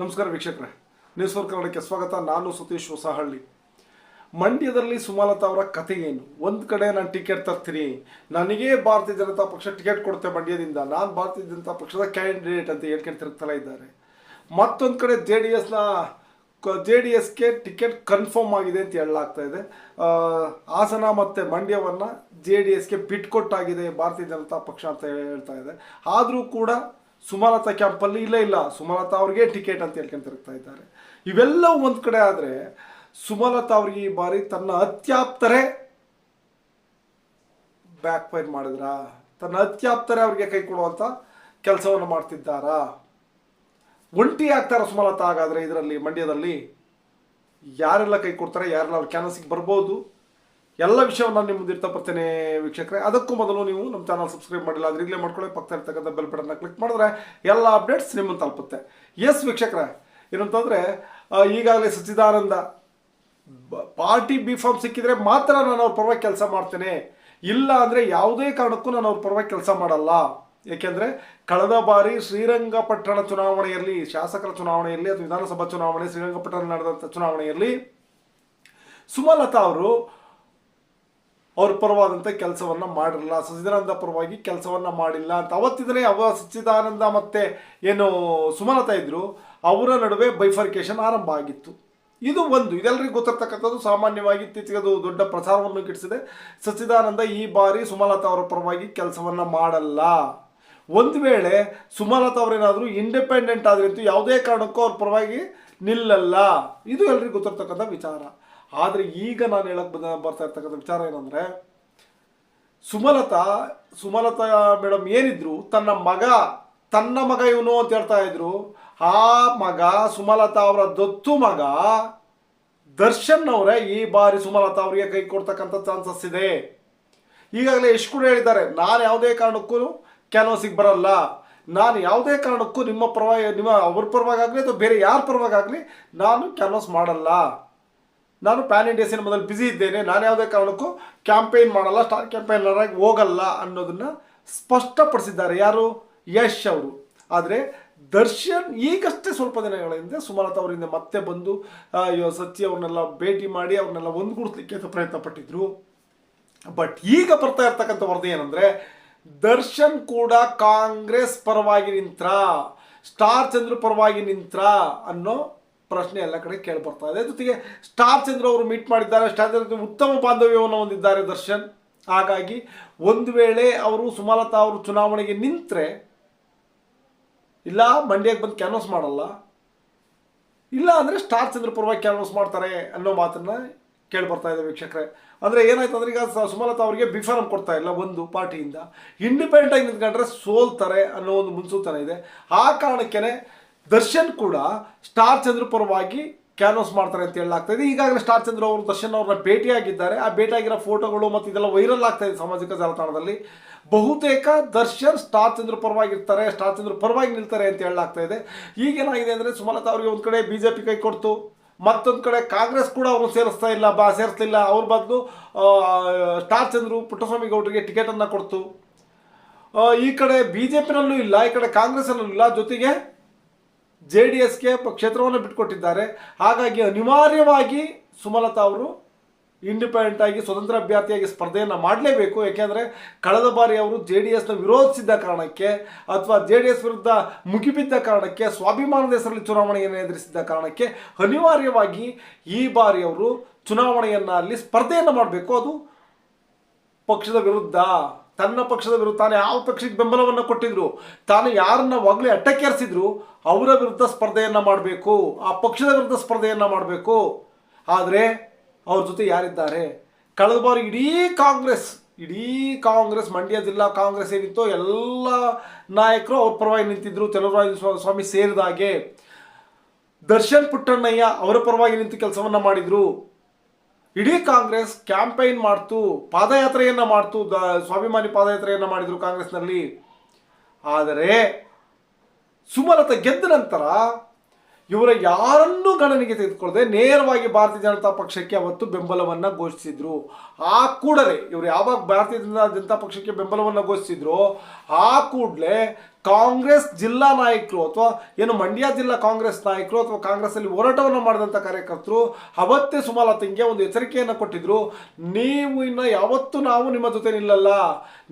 ನಮಸ್ಕಾರ ವೀಕ್ಷಕರೇ. News four ಕನ್ನಡಕ್ಕೆ ಸ್ವಾಗತ. ನಾನು ಸತೀಶ್ ಹೊಸಹಳ್ಳಿ. ಮಂಡ್ಯದಲ್ಲಿ ಸುಮಲತಾ ಅವರ ಕಥೆ ಏನು? ಒಂದು ಕಡೆ ನಾನು ಟಿಕೆಟ್ ತರ್ತೀನಿ. ನನಗೇ ಭಾರತೀಯ ಜನತಾ ಪಕ್ಷ ಟಿಕೆಟ್ ಕೊಡುತ್ತೆ ಮಂಡ್ಯದಿಂದ. ನಾನು ಭಾರತೀಯ ಜನತಾ ಪಕ್ಷದ ಕ್ಯಾಂಡಿಡೇಟ್ ಅಂತ ಹೇಳ್ಕೊಂಡು ತಿರುಗ್ತಾ ಇದ್ದಾರೆ. ಮತ್ತೊಂದು ಕಡೆ ಜೆ ಡಿ ಎಸ್ನ ಜೆ ಡಿ ಎಸ್ಗೆ ಟಿಕೆಟ್ ಕನ್ಫರ್ಮ್ ಆಗಿದೆ ಅಂತ ಹೇಳಲಾಗ್ತಾ ಇದೆ. ಹಾಸನ ಮತ್ತು ಮಂಡ್ಯವನ್ನು ಜೆ ಡಿ ಎಸ್ಗೆ ಬಿಟ್ಕೊಟ್ಟಾಗಿದೆ ಭಾರತೀಯ ಜನತಾ ಪಕ್ಷ ಅಂತ ಹೇಳ್ತಾ ಇದೆ. ಆದರೂ ಕೂಡ ಸುಮಲತಾ ಕ್ಯಾಂಪಲ್ಲಿ ಇಲ್ಲ ಇಲ್ಲ. ಸುಮಲತಾ ಅವ್ರಿಗೆ ಟಿಕೆಟ್ ಅಂತ ಹೇಳ್ಕೊಂಡು ತಿರುಗ್ತಾ ಇದ್ದಾರೆ. ಇವೆಲ್ಲವೂ ಒಂದು ಕಡೆ ಆದರೆ ಸುಮಲತಾ ಅವ್ರಿಗೆ ಈ ಬಾರಿ ತನ್ನ ಅತ್ಯಾಪ್ತರೇ ಬ್ಯಾಕ್ ಫೈರ್ ಮಾಡಿದ್ರ? ತನ್ನ ಅತ್ಯಾಪ್ತರೇ ಅವ್ರಿಗೆ ಕೈ ಕೊಡುವಂಥ ಕೆಲಸವನ್ನು ಮಾಡ್ತಿದ್ದಾರಾ? ಒಂಟಿ ಆಗ್ತಾರ ಸುಮಲತಾ ಹಾಗಾದರೆ ಇದರಲ್ಲಿ, ಮಂಡ್ಯದಲ್ಲಿ? ಯಾರೆಲ್ಲ ಕೈ ಕೊಡ್ತಾರೆ, ಯಾರೆಲ್ಲ ಅವ್ರ ಕ್ಯಾನ್ಸಿಗೆ ಬರ್ಬೋದು? ಎಲ್ಲ ವಿಷಯವನ್ನು ನಾನು ನಿಮ್ಮ ಮುಂದೆ ಬರ್ತೇನೆ ವೀಕ್ಷಕರೇ. ಅದಕ್ಕೂ ಮೊದಲು ನೀವು ನಮ್ಮ ಚಾನಲ್ ಸಬ್ಸ್ಕ್ರೈಬ್ ಮಾಡಿಲ್ಲ ಅದ್ರಿಗಲೇ ಮಾಡ್ಕೊಳ್ಳಿ. ಪಕ್ಕದ ಇರ್ತಕ್ಕಂಥ ಬೆಲ್ ಬಟನ್ನ ಕ್ಲಿಕ್ ಮಾಡಿದ್ರೆ ಎಲ್ಲ ಅಪ್ಡೇಟ್ಸ್ ನಿಮ್ಮನ್ನು ತಲುಪುತ್ತೆ. ಎಸ್ ವೀಕ್ಷಕರೇ. ಏನಂತಂದರೆ ಈಗಾಗಲೇ ಸಚ್ಚಿದಾನಂದ ಪಾರ್ಟಿ ಬಿ ಫಾರ್ಮ್ ಸಿಕ್ಕಿದ್ರೆ ಮಾತ್ರ ನಾನು ಅವ್ರ ಪರವಾಗಿ ಕೆಲಸ ಮಾಡ್ತೇನೆ. ಇಲ್ಲ ಅಂದರೆ ಯಾವುದೇ ಕಾರಣಕ್ಕೂ ನಾನು ಅವ್ರ ಪರವಾಗಿ ಕೆಲಸ ಮಾಡಲ್ಲ. ಏಕೆಂದರೆ, ಕಳೆದ ಬಾರಿ ಶ್ರೀರಂಗಪಟ್ಟಣ ಚುನಾವಣೆಯಲ್ಲಿ, ಶಾಸಕರ ಚುನಾವಣೆಯಲ್ಲಿ ಅಥವಾ ವಿಧಾನಸಭಾ ಚುನಾವಣೆ ಶ್ರೀರಂಗಪಟ್ಟಣ ನಡೆದಂಥ ಚುನಾವಣೆಯಲ್ಲಿ ಸುಮಲತಾ ಅವರು ಅವ್ರ ಪರವಾದಂಥ ಕೆಲಸವನ್ನ ಮಾಡಿರಲ್ಲ ಸಚ್ಚಿದಾನಂದ ಪರವಾಗಿ ಕೆಲಸವನ್ನ ಮಾಡಿಲ್ಲ ಅಂತ ಅವತ್ತಿದ್ರೆ ಅವ ಸಚ್ಚಿದಾನಂದ ಮತ್ತೆ ಏನು ಸುಮಲತಾ ಇದ್ರು, ಅವರ ನಡುವೆ ಬೈಫರ್ಕೇಶನ್ ಆರಂಭ ಆಗಿತ್ತು. ಇದು ಒಂದು ಇದೆಲ್ಲರಿಗೂ ಗೊತ್ತಿರ್ತಕ್ಕಂಥದ್ದು ಸಾಮಾನ್ಯವಾಗಿ ಇತ್ತೀಚೆಗೆ ಅದು ದೊಡ್ಡ ಪ್ರಸಾರವನ್ನು ಗಿಟ್ಟಿಸಿದೆ. ಸಚ್ಚಿದಾನಂದ ಈ ಬಾರಿ ಸುಮಲತಾ ಅವರ ಪರವಾಗಿ ಕೆಲಸವನ್ನ ಮಾಡಲ್ಲ. ಒಂದು ವೇಳೆ ಸುಮಲತಾ ಅವರೇನಾದರೂ ಇಂಡಿಪೆಂಡೆಂಟ್ ಆದ್ರಿಂತೂ ಯಾವುದೇ ಕಾರಣಕ್ಕೂ ಅವ್ರ ಪರವಾಗಿ ನಿಲ್ಲಲ್ಲ. ಇದು ಎಲ್ರಿಗೂ ಗೊತ್ತಿರ್ತಕ್ಕಂಥ ವಿಚಾರ. ಆದರೆ ಈಗ ನಾನು ಹೇಳಕ್ ಬಂದ ಬರ್ತಾ ಇರ್ತಕ್ಕಂಥ ವಿಚಾರ ಏನಂದ್ರೆ, ಸುಮಲತಾ ಸುಮಲತಾ ಮೇಡಮ್ ಏನಿದ್ರು ತನ್ನ ಮಗ ತನ್ನ ಮಗ ಇವನು ಅಂತ ಹೇಳ್ತಾ ಇದ್ರು. ಆ ಮಗ ಸುಮಲತಾ ಅವರ ದತ್ತು ಮಗ ದರ್ಶನ್ ಅವರೇ ಈ ಬಾರಿ ಸುಮಲತಾ ಅವರಿಗೆ ಕೈ ಕೊಡ್ತಕ್ಕಂಥ ಚಾನ್ಸಸ್ ಇದೆ. ಈಗಾಗಲೇ ಎಷ್ಟು ಕೂಡ ಹೇಳಿದ್ದಾರೆ, ನಾನು ಯಾವುದೇ ಕಾರಣಕ್ಕೂ ಕ್ಯಾನ್ವಾಸಿಗೆ ಬರಲ್ಲ. ನಾನು ಯಾವುದೇ ಕಾರಣಕ್ಕೂ ನಿಮ್ಮ ಪರವಾಗಿ ನಿಮ್ಮ ಅವ್ರ ಪರವಾಗಿ ಆಗಲಿ ಅಥವಾ ಬೇರೆ ಯಾರ ಪರವಾಗಿ ಆಗಲಿ ನಾನು ಕ್ಯಾನ್ವಸ್ ಮಾಡಲ್ಲ. ನಾನು ಪ್ಯಾನ್ ಇಂಡಿಯಾ ಸಿನಿಮಾದಲ್ಲಿ ಬ್ಯುಸಿ ಇದ್ದೇನೆ. ನಾನು ಯಾವುದೇ ಕಾರಣಕ್ಕೂ ಕ್ಯಾಂಪೇನ್ ಮಾಡಲ್ಲ ಸ್ಟಾರ್ ಕ್ಯಾಂಪೇನರ್ ಆಗಿ ಹೋಗಲ್ಲ ಅನ್ನೋದನ್ನ ಸ್ಪಷ್ಟಪಡಿಸಿದ್ದಾರೆ. ಯಾರು? ಯಶ್ ಅವರು. ಆದರೆ ದರ್ಶನ್ ಈಗಷ್ಟೇ ಸ್ವಲ್ಪ ದಿನಗಳ ಹಿಂದೆ ಸುಮಲತಾ ಅವರಿಂದ ಮತ್ತೆ ಬಂದು ಸತ್ಯ ಅವ್ರನ್ನೆಲ್ಲ ಭೇಟಿ ಮಾಡಿ ಅವ್ರನ್ನೆಲ್ಲ ಒಂದುಗೂಡಿಸ್ಲಿಕ್ಕೆ ಪ್ರಯತ್ನ ಪಟ್ಟಿದ್ರು. ಬಟ್ ಈಗ ಬರ್ತಾ ಇರ್ತಕ್ಕಂಥ ವರದಿ ಏನಂದ್ರೆ, ದರ್ಶನ್ ಕೂಡ ಕಾಂಗ್ರೆಸ್ ಪರವಾಗಿ ನಿಂತ್ರ, ಸ್ಟಾರ್ ಚಂದ್ರ ಪರವಾಗಿ ನಿಂತ್ರ ಅನ್ನೋ ಪ್ರಶ್ನೆ ಎಲ್ಲ ಕಡೆ ಕೇಳಿ ಬರ್ತಾ ಇದೆ. ಜೊತೆಗೆ ಸ್ಟಾರ್ ಚಂದ್ರ ಅವರು ಮೀಟ್ ಮಾಡಿದ್ದಾರೆ. ಸ್ಟಾರ್ ಚಂದ್ರ ಉತ್ತಮ ಬಾಂಧವ್ಯವನ್ನು ಹೊಂದಿದ್ದಾರೆ ದರ್ಶನ್. ಹಾಗಾಗಿ ಒಂದು ವೇಳೆ ಅವರು ಸುಮಲತಾ ಅವರು ಚುನಾವಣೆಗೆ ನಿಂತರೆ, ಇಲ್ಲ ಮಂಡ್ಯಕ್ಕೆ ಬಂದು ಕ್ಯಾನ್ವಸ್ ಮಾಡಲ್ಲ, ಇಲ್ಲ ಅಂದರೆ ಸ್ಟಾರ್ ಚಂದ್ರ ಪರವಾಗಿ ಕ್ಯಾನ್ವಸ್ ಮಾಡ್ತಾರೆ ಅನ್ನೋ ಮಾತನ್ನು ಕೇಳಿ ಬರ್ತಾ ಇದೆ ವೀಕ್ಷಕರೇ. ಅಂದರೆ ಏನಾಯ್ತು ಅಂದ್ರೆ ಈಗ ಸುಮಲತಾ ಅವರಿಗೆ ಬಿಫಾರಮ್ ಕೊಡ್ತಾ ಇಲ್ಲ ಒಂದು ಪಾರ್ಟಿಯಿಂದ. ಇಂಡಿಪೆಂಡೆಂಟ್ ಆಗಿ ನಿಂತ್ಕೊಂಡ್ರೆ ಸೋಲ್ತಾರೆ ಅನ್ನೋ ಒಂದು ಮುನ್ಸೂಚನೆ ಇದೆ. ಆ ಕಾರಣಕ್ಕೇನೆ ದರ್ಶನ್ ಕೂಡ ಸ್ಟಾರ್ ಚಂದ್ರ ಪರವಾಗಿ ಕ್ಯಾನ್ವಸ್ ಮಾಡ್ತಾರೆ ಅಂತ ಹೇಳಲಾಗ್ತಾ ಇದೆ. ಈಗಾಗಲೇ ಸ್ಟಾರ್ ಚಂದ್ರ ಅವರು, ದರ್ಶನ್ ಅವ್ರನ್ನ ಭೇಟಿಯಾಗಿದ್ದಾರೆ. ಆ ಭೇಟಿಯಾಗಿರೋ ಫೋಟೋಗಳು ಮತ್ತು ಇದೆಲ್ಲ ವೈರಲ್ ಆಗ್ತಾ ಇದೆ ಸಾಮಾಜಿಕ ಜಾಲತಾಣದಲ್ಲಿ. ಬಹುತೇಕ ದರ್ಶನ್ ಸ್ಟಾರ್ ಚಂದ್ರ ಪರವಾಗಿರ್ತಾರೆ, ಸ್ಟಾರ್ ಚಂದ್ರ ಪರವಾಗಿ ನಿಲ್ತಾರೆ ಅಂತ ಹೇಳಲಾಗ್ತಾ ಇದೆ. ಈಗೇನಾಗಿದೆ ಅಂದರೆ ಸುಮಲತಾ ಅವರಿಗೆ ಒಂದು ಕಡೆ ಬಿ ಜೆ ಪಿ ಕೈ ಕೊಡ್ತು, ಮತ್ತೊಂದು ಕಡೆ ಕಾಂಗ್ರೆಸ್ ಕೂಡ ಅವರು ಸೇರಿಸ್ತಾ ಇಲ್ಲ, ಬಾ ಸೇರಿಸ್ತಿಲ್ಲ ಅವ್ರ ಬದಲು ಸ್ಟಾರ್ ಚಂದ್ರು ಪುಟ್ಟಸ್ವಾಮಿ ಗೌಡರಿಗೆ ಟಿಕೆಟನ್ನು ಕೊಡ್ತು. ಈ ಕಡೆ ಬಿ ಜೆ ಪಿನಲ್ಲೂ ಇಲ್ಲ, ಈ ಕಡೆ ಕಾಂಗ್ರೆಸ್ನಲ್ಲೂ ಇಲ್ಲ. ಜೊತೆಗೆ ಜೆ ಡಿ ಎಸ್ಗೆ ಕ್ಷೇತ್ರವನ್ನು ಬಿಟ್ಟುಕೊಟ್ಟಿದ್ದಾರೆ. ಹಾಗಾಗಿ ಅನಿವಾರ್ಯವಾಗಿ ಸುಮಲತಾ ಅವರು ಇಂಡಿಪೆಂಡೆಂಟ್ ಆಗಿ ಸ್ವತಂತ್ರ ಅಭ್ಯರ್ಥಿಯಾಗಿ ಸ್ಪರ್ಧೆಯನ್ನು ಮಾಡಲೇಬೇಕು. ಏಕೆಂದರೆ ಕಳೆದ ಬಾರಿ ಅವರು ಜೆ ಡಿ ಎಸ್ನ ವಿರೋಧಿಸಿದ್ದ ಕಾರಣಕ್ಕೆ ಅಥವಾ ಜೆ ಡಿ ಎಸ್ ವಿರುದ್ಧ ಮುಗಿಬಿದ್ದ ಕಾರಣಕ್ಕೆ, ಸ್ವಾಭಿಮಾನದ ಹೆಸರಲ್ಲಿ ಚುನಾವಣೆಯನ್ನು ಎದುರಿಸಿದ್ದ ಕಾರಣಕ್ಕೆ ಅನಿವಾರ್ಯವಾಗಿ ಈ ಬಾರಿ ಅವರು ಚುನಾವಣೆಯನ್ನು ಅಲ್ಲಿ ಸ್ಪರ್ಧೆಯನ್ನು ಮಾಡಬೇಕು. ಅದು ಪಕ್ಷದ ವಿರುದ್ಧ ತನ್ನ ಪಕ್ಷದ ವಿರುದ್ಧ ತಾನು ಯಾವ ಪಕ್ಷಕ್ಕೆ ಬೆಂಬಲವನ್ನು ಕೊಟ್ಟಿದ್ರು. ತಾನು ಯಾರನ್ನ ಒಗ್ಲಿ ಅಟ್ಟಕ್ಕೇರಿಸಿದ್ರು, ಅವರ ವಿರುದ್ಧ ಸ್ಪರ್ಧೆಯನ್ನು ಮಾಡಬೇಕು, ಆ ಪಕ್ಷದ ವಿರುದ್ಧ ಸ್ಪರ್ಧೆಯನ್ನು ಮಾಡಬೇಕು. ಆದರೆ ಅವ್ರ ಜೊತೆ ಯಾರಿದ್ದಾರೆ? ಕಳೆದ ಬಾರಿ ಇಡೀ ಕಾಂಗ್ರೆಸ್ ಇಡೀ ಕಾಂಗ್ರೆಸ್, ಮಂಡ್ಯ ಜಿಲ್ಲಾ ಕಾಂಗ್ರೆಸ್ ಏನಿತ್ತು ಎಲ್ಲ ನಾಯಕರು ಅವ್ರ ಪರವಾಗಿ ನಿಂತಿದ್ರು ತೆಲುಗುರಾಜ ಸ್ವಾಮಿ ಸೇರಿದ ಹಾಗೆ. ದರ್ಶನ್ ಪುಟ್ಟಣ್ಣಯ್ಯ ಅವರ ಪರವಾಗಿ ನಿಂತು ಕೆಲಸವನ್ನ ಮಾಡಿದ್ರು. ಇಡೀ ಕಾಂಗ್ರೆಸ್ ಕ್ಯಾಂಪೈನ್ ಮಾಡ್ತು, ಪಾದಯಾತ್ರೆಯನ್ನ ಮಾಡ್ತು, ದ ಸ್ವಾಭಿಮಾನಿ ಪಾದಯಾತ್ರೆಯನ್ನ ಮಾಡಿದ್ರು ಕಾಂಗ್ರೆಸ್ನಲ್ಲಿ. ಆದರೆ ಸುಮಲತಾ ಗೆದ್ದ ನಂತರ ಇವರ ಯಾರನ್ನೂ ಗಣನೆಗೆ ತೆಗೆದುಕೊಳ್ಳದೆ ನೇರವಾಗಿ ಭಾರತೀಯ ಜನತಾ ಪಕ್ಷಕ್ಕೆ ಅವತ್ತು ಬೆಂಬಲವನ್ನ ಘೋಷಿಸಿದ್ರು. ಆ ಕೂಡಲೇ ಇವರು ಯಾವಾಗ ಭಾರತೀಯ ಜನತಾ ಪಕ್ಷಕ್ಕೆ ಬೆಂಬಲವನ್ನ ಘೋಷಿಸಿದ್ರು, ಆ ಕೂಡಲೇ ಕಾಂಗ್ರೆಸ್ ಜಿಲ್ಲಾ ನಾಯಕರು ಅಥವಾ ಏನು ಮಂಡ್ಯ ಜಿಲ್ಲಾ ಕಾಂಗ್ರೆಸ್ ನಾಯಕರು ಅಥವಾ ಕಾಂಗ್ರೆಸ್ಸಲ್ಲಿ ಹೋರಾಟವನ್ನು ಮಾಡಿದಂಥ ಕಾರ್ಯಕರ್ತರು ಅವತ್ತೇ ಸುಮಲತಿಂಗೆ ಒಂದು ಎಚ್ಚರಿಕೆಯನ್ನು ಕೊಟ್ಟಿದ್ರು. ನೀವು ಇನ್ನು ಯಾವತ್ತೂ ನಾವು ನಿಮ್ಮ ಜೊತೆ ನಿಲ್ಲಲ್ಲ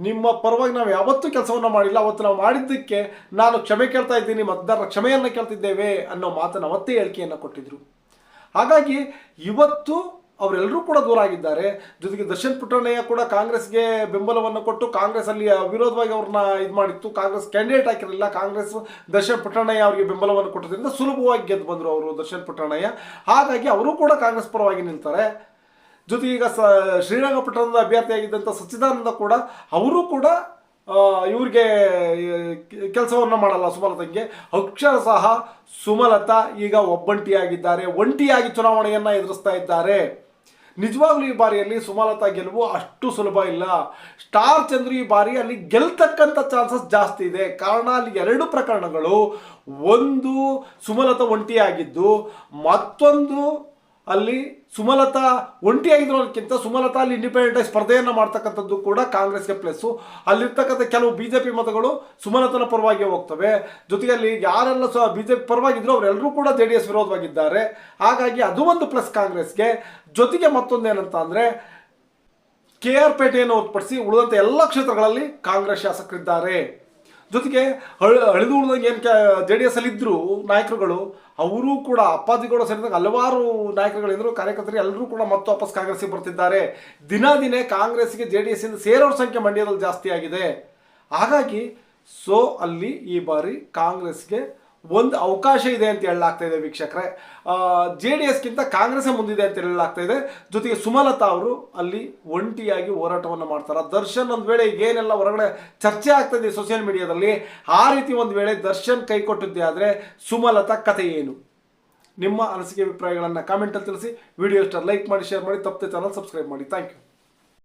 ನಿಮ್ಮ ಪರವಾಗಿ ನಾವು ಯಾವತ್ತೂ ಕೆಲಸವನ್ನು ಮಾಡಿಲ್ಲ. ಅವತ್ತು ನಾವು ಮಾಡಿದ್ದಕ್ಕೆ ನಾನು ಕ್ಷಮೆ ಕೇಳ್ತಾ ಇದ್ದೀನಿ, ಮತದಾರರ ಕ್ಷಮೆಯನ್ನು ಕೇಳ್ತಿದ್ದೇವೆ ಅನ್ನೋ ಮಾತನ್ನು ಅವತ್ತೇ ಹೇಳಿಕೆಯನ್ನು ಕೊಟ್ಟಿದ್ರು. ಹಾಗಾಗಿ ಇವತ್ತು ಅವರೆಲ್ಲರೂ ಕೂಡ ದೂರ ಆಗಿದ್ದಾರೆ ಜೊತೆಗೆ ದರ್ಶನ್ ಪುಟ್ಟಣ್ಣಯ್ಯ ಕೂಡ ಕಾಂಗ್ರೆಸ್ಗೆ ಬೆಂಬಲವನ್ನು ಕೊಟ್ಟು ಕಾಂಗ್ರೆಸ್ ಅಲ್ಲಿ ವಿರೋಧವಾಗಿ ಅವ್ರನ್ನ ಇದು ಮಾಡಿತ್ತು. ಕಾಂಗ್ರೆಸ್ ಕ್ಯಾಂಡಿಡೇಟ್ ಹಾಕಿರಲಿಲ್ಲ. ಕಾಂಗ್ರೆಸ್ ದರ್ಶನ್ ಪುಟ್ಟಣ್ಣಯ್ಯ ಅವರಿಗೆ ಬೆಂಬಲವನ್ನು ಕೊಟ್ಟದ್ರಿಂದ ಸುಲಭವಾಗಿ ಗೆದ್ದು ಬಂದರು ಅವರು ದರ್ಶನ್ ಪುಟ್ಟಣ್ಣಯ್ಯ. ಹಾಗಾಗಿ ಅವರು ಕೂಡ ಕಾಂಗ್ರೆಸ್ ಪರವಾಗಿ ನಿಲ್ತಾರೆ ಜೊತೆಗೆ ಈಗ ಸ ಶ್ರೀರಂಗಪಟ್ಟಣದ ಅಭ್ಯರ್ಥಿಯಾಗಿದ್ದಂಥ ಸಚ್ಚಿದಾನಂದ ಕೂಡ ಅವರು ಕೂಡ ಇವ್ರಿಗೆ ಕೆಲಸವನ್ನು ಮಾಡಲ್ಲ ಸುಮಲತಂಗೆ. ಅಕ್ಷರ ಸಹ ಸುಮಲತಾ ಈಗ ಒಬ್ಬಂಟಿಯಾಗಿದ್ದಾರೆ. ಒಂಟಿಯಾಗಿ ಚುನಾವಣೆಯನ್ನು ಎದುರಿಸ್ತಾ ಇದ್ದಾರೆ. ನಿಜವಾಗ್ಲೂ ಈ ಬಾರಿಯಲ್ಲಿ ಸುಮಲತಾ ಗೆಲುವು ಅಷ್ಟು ಸುಲಭ ಇಲ್ಲ. ಸ್ಟಾರ್ ಚಂದ್ರು ಈ ಬಾರಿ ಅಲ್ಲಿ ಗೆಲ್ತಕ್ಕಂಥ ಚಾನ್ಸಸ್ ಜಾಸ್ತಿ ಇದೆ. ಕಾರಣ ಅಲ್ಲಿ ಎರಡು ಪ್ರಕರಣಗಳು. ಒಂದು ಸುಮಲತಾ ಒಂಟಿಯಾಗಿದ್ದು, ಮತ್ತೊಂದು ಅಲ್ಲಿ ಸುಮಲತಾ ಒಂಟಿಯಾಗಿರೋದಕ್ಕಿಂತ ಸುಮಲತಾ ಅಲ್ಲಿ ಇಂಡಿಪೆಂಡೆಂಟ್ ಆಗಿ ಸ್ಪರ್ಧೆಯನ್ನು ಮಾಡ್ತಕ್ಕಂಥದ್ದು ಕೂಡ ಕಾಂಗ್ರೆಸ್ಗೆ ಪ್ಲಸ್ಸು ಅಲ್ಲಿರ್ತಕ್ಕಂಥ ಕೆಲವು ಬಿ ಜೆ ಪಿ ಮತಗಳು ಸುಮಲತನ ಪರವಾಗಿ ಹೋಗ್ತವೆ. ಜೊತೆಗೆ ಅಲ್ಲಿ ಯಾರೆಲ್ಲ ಸಹ ಬಿ ಜೆ ಪಿ ಪರವಾಗಿದ್ರು ಅವರೆಲ್ಲರೂ ಕೂಡ ಜೆ ಡಿ ಎಸ್ ವಿರೋಧವಾಗಿದ್ದಾರೆ. ಹಾಗಾಗಿ ಅದು ಒಂದು ಪ್ಲಸ್ ಕಾಂಗ್ರೆಸ್ಗೆ. ಜೊತೆಗೆ ಮತ್ತೊಂದೇನಂತ ಅಂದರೆ, ಕೆ ಆರ್ ಪೇಟೆಯನ್ನು ಹೊರತುಪಡಿಸಿ ಉಳಿದಂಥ ಎಲ್ಲ ಕ್ಷೇತ್ರಗಳಲ್ಲಿ ಕಾಂಗ್ರೆಸ್ ಶಾಸಕರಿದ್ದಾರೆ. ಜೊತೆಗೆ ಹಳ ಹಳಿದು ಉಳಿದಂಗೆ ಏನು ಜೆ ಡಿ ಎಸ್ ಅಲ್ಲಿ ಇದ್ದರು ನಾಯಕರುಗಳು, ಅವರು ಕೂಡ ಅಪ್ಪಾಜಿಗಳು ಸೇರಿದಂಗೆ ಹಲವಾರು ನಾಯಕರುಗಳಿದ್ರು ಕಾರ್ಯಕರ್ತರು ಎಲ್ಲರೂ ಕೂಡ ಮತ್ತೆ ವಾಪಸ್ ಕಾಂಗ್ರೆಸ್ಗೆ ಬರ್ತಿದ್ದಾರೆ. ದಿನ ದಿನೇ ಕಾಂಗ್ರೆಸ್ಗೆ ಜೆ ಡಿ ಎಸ್ ಇಂದ ಸೇರೋರ ಸಂಖ್ಯೆ ಮಂಡ್ಯದಲ್ಲಿ ಜಾಸ್ತಿ ಆಗಿದೆ. ಹಾಗಾಗಿ, ಸೊ ಅಲ್ಲಿ ಈ ಬಾರಿ ಕಾಂಗ್ರೆಸ್ಗೆ ಒಂದು ಅವಕಾಶ ಇದೆ ಅಂತ ಹೇಳಲಾಗ್ತಾ ಇದೆ ವೀಕ್ಷಕರೇ. ಜೆ ಡಿ ಎಸ್ಗಿಂತ ಕಾಂಗ್ರೆಸ್ಸೇ ಮುಂದಿದೆ ಅಂತ ಹೇಳಲಾಗ್ತಾ ಇದೆ. ಜೊತೆಗೆ ಸುಮಲತಾ ಅವರು ಅಲ್ಲಿ ಒಂಟಿಯಾಗಿ ಹೋರಾಟವನ್ನು ಮಾಡ್ತಾರೆ. ದರ್ಶನ್ ಒಂದು ವೇಳೆ ಏನೆಲ್ಲ ಹೊರಗಡೆ ಚರ್ಚೆ ಆಗ್ತಾ ಇದೆ ಸೋಷಿಯಲ್ ಮೀಡಿಯಾದಲ್ಲಿ ಆ ರೀತಿ ಒಂದು ವೇಳೆ ದರ್ಶನ್ ಕೈ ಕೊಟ್ಟಿದ್ದೆ ಆದರೆ ಸುಮಲತಾ ಕಥೆ ಏನು? ನಿಮ್ಮ ಅನಿಸಿಕೆ ಅಭಿಪ್ರಾಯಗಳನ್ನು ಕಾಮೆಂಟಲ್ಲಿ ತಿಳಿಸಿ. ವಿಡಿಯೋ ಇಷ್ಟ ಲೈಕ್ ಮಾಡಿ ಶೇರ್ ಮಾಡಿ. ತಪ್ಪದೆ ಚಾನಲ್ ಸಬ್ಸ್ಕ್ರೈಬ್ ಮಾಡಿ. Thank you